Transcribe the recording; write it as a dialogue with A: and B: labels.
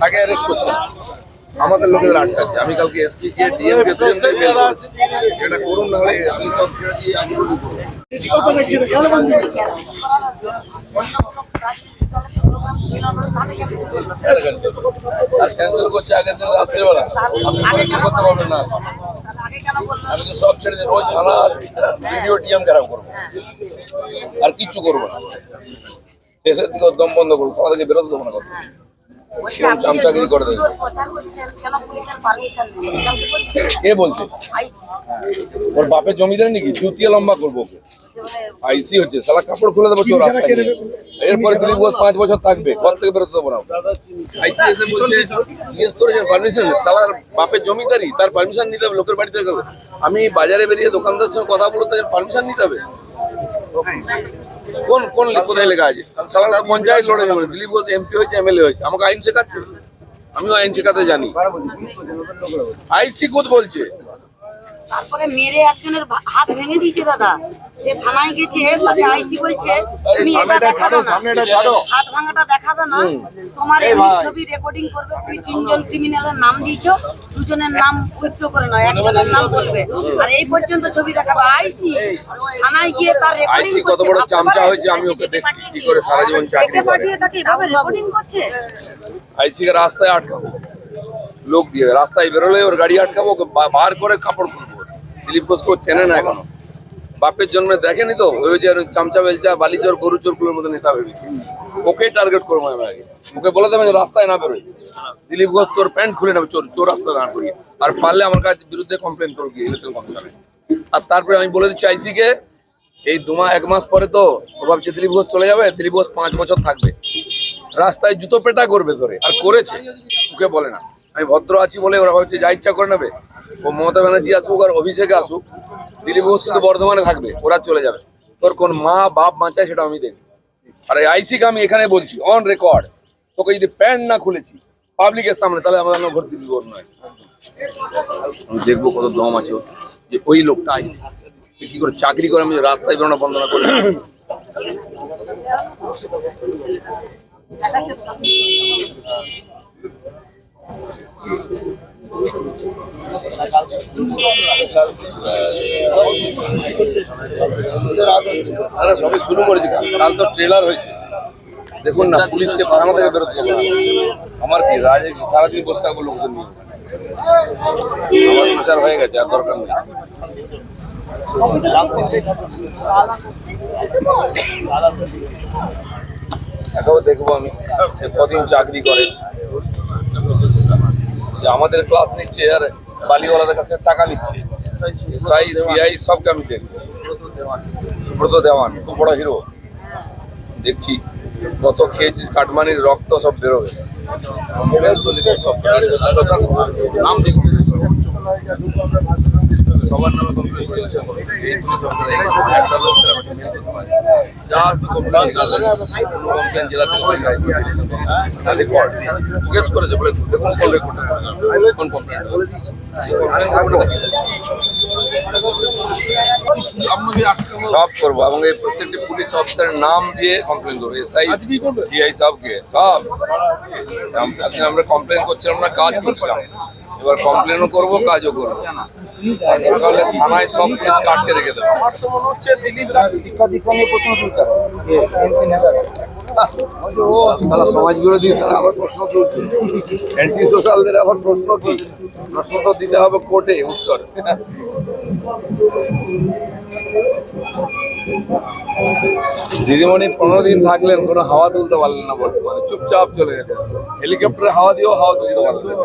A: তাকে অ্যারেস্ট করছে। আমাদের লোকেদের আটকাচ্ছে। আমি কালকে এসপি কে ডিএম কে এটা করুন না হলে আমি সব আর করছে আগে দিন রাত্রেবেলা। আপনি করতে পারবেন না। আমি তো সব ডিএম খারাপ করব। আর কিচ্ছু করব না। শেষের দিকে দম বন্ধ করব। সবাইকে বেরোতে দেবো না চামচাগিরি করে দেবে?
B: প্রচার করছেন কেন পুলিশের পারমিশন নেই এরকম কি বলছে
A: কে বলছে? ওর বাপের জমিদার নাকি? জুতিয়া লম্বা করব ওকে। আইসি হচ্ছে সালা কাপড় খুলে দেবো চোর রাস্তায় এরপরে দিলীপ ঘোষ পাঁচ বছর থাকবে ঘর থেকে বেরোতে দেবো না আইসি এসে বলছে জিজ্ঞেস করেছে পারমিশন সালার বাপের জমিদারি তার পারমিশন নিতে হবে লোকের বাড়িতে যেতে হবে। আমি বাজারে বেরিয়ে দোকানদার সঙ্গে কথা বলতে পারমিশন নিতে হবে। কোন কোন কোথায় লেখা আছে? সালার তো পঞ্চায়েত লড়ে যাবে? দিলীপ ঘোষ এমপি হয়েছে এমএলএ হয়েছে। আমাকে আইন শেখাচ্ছে? আমিও আইন শেখাতে জানি। আইসি কোথ বলছে।
B: তারপরে মেরে একজনের হাত ভেঙে দিয়েছে দাদা। সে থানায় গেছে তাকে আইসি বলছে তুমি এটা দেখাবে না। হাত ভাঙাটা দেখাবে না। তোমার এমনি ছবি রেকর্ডিং করবে তুমি তিনজন ক্রিমিনালের নাম দিয়েছ দুজনের নাম উইথড্র করে নয় একজনের নাম বলবে। আর এই পর্যন্ত ছবি দেখাবে আইসি। থানায় গিয়ে তার রেকর্ডিং
A: আইসি কত বড় চামচা হয়েছে আমি ওকে দেখছি কি করে সারা জীবন চাকরি
B: পাঠিয়ে তাকে এভাবে রেকর্ডিং করছে?
A: আইসি কে রাস্তায় আটকাবো। লোক দিয়ে রাস্তায় বেরোলে ওর গাড়ি আটকাবো বার করে কাপড় খুলবো। দিলীপ ঘোষ চেনে না এখনও। বাপের জন্মে দেখেনি তো? ওই যে চামচা বেলচা, বালি চোর গরু চোরগুলোর মতো নেতা ভেবেছি। ওকেই টার্গেট করব আমি আগে। ওকে বলে দেবেন রাস্তায় না বেরোই। দিলীপ ঘোষ তোর প্যান্ট খুলে নেবে, চোর চোর রাস্তা দাঁড় করিয়ে। আর পারলে আমার কাছে বিরুদ্ধে কমপ্লেন করো গিয়ে ইলেকশন কমিশনে আর তারপরে আমি বলে দিচ্ছি আইসিকে এই দু এক মাস পরে তো ভাবছে দিলীপ ঘোষ চলে যাবে, দিলীপ ঘোষ পাঁচ বছর থাকবে। রাস্তায় জুতো পেটা করবে ধরে, আর করেছে। ওকে বলে না। আমি ভদ্র আছি বলে ওরা ভাবছে, যা ইচ্ছা করে নেবে। ও মমতা ব্যানার্জি আসুক আর অভিষেকে আসুক দিলীপ ঘোষ কিন্তু বর্ধমানে থাকবে, ওরা চলে যাবে। তোর কোন মা, বাপ বাঁচায় সেটা আমি দেখি আর আইসিকে আমি এখানে বলছি অন রেকর্ড তোকে যদি প্যান্ট না খুলেছি পাবলিকের সামনে, তাহলে আমার জন্য ভর্তি দিব নয়। দেখব কত দম আছে যে ওই লোকটা আইসি। কি করে চাকরি করে আমি রাস্তায় বেরোনো বন্ধ না করি তারা সবে শুরু করেছে। কাল তো ট্রেলার হয়েছে। দেখুন না, পুলিশকে থানা থেকে বেরোতে হবে আমার কি রাজে সারাদিন বসে থাকব লোকজন নিয়ে। আমার প্রচার হয়ে গেছে, আর দরকার নেই। দেখব আমি কদিন চাকরি করে। সে আমাদের ক্লাস নিচ্ছে আর বালিওয়ালাদের কাছে টাকা নিচ্ছে। এসআই সিআই সবকে আমি দেখব সুব্রত দেওয়ান, খুব বড় হিরো দেখছি, কত খেয়েছিস, কাটমানির রক্ত সব বেরোবে। একটা সব করব এবং এই প্রত্যেকটি পুলিশ অফিসারের নাম দিয়ে কমপ্লেন করব এসআই সিআই সবকে সব আজকে আমরা কমপ্লেন করছিলাম না কাজ করছিলাম এবার কমপ্লেনও করব কাজও করব। তাহলে থানায় সব পুলিশ কাটকে রেখে দেবো।
C: আমার তো মনে হচ্ছে দিলীপ শিক্ষা দীক্ষা নিয়ে প্রশ্ন
A: সারা সমাজ বিরোধী তারা আবার প্রশ্ন তুলছে। অ্যান্টি সোশ্যালদের আবার প্রশ্ন কি? প্রশ্ন তো দিতে হবে কোর্টে উত্তর। দিদিমণি পনেরো দিন থাকলেন, কোনো হাওয়া তুলতে পারলেন না বর্তমানে চুপচাপ চলে গেছে হেলিকপ্টারে হাওয়া দিয়েও হাওয়া তুলতে পারলেন।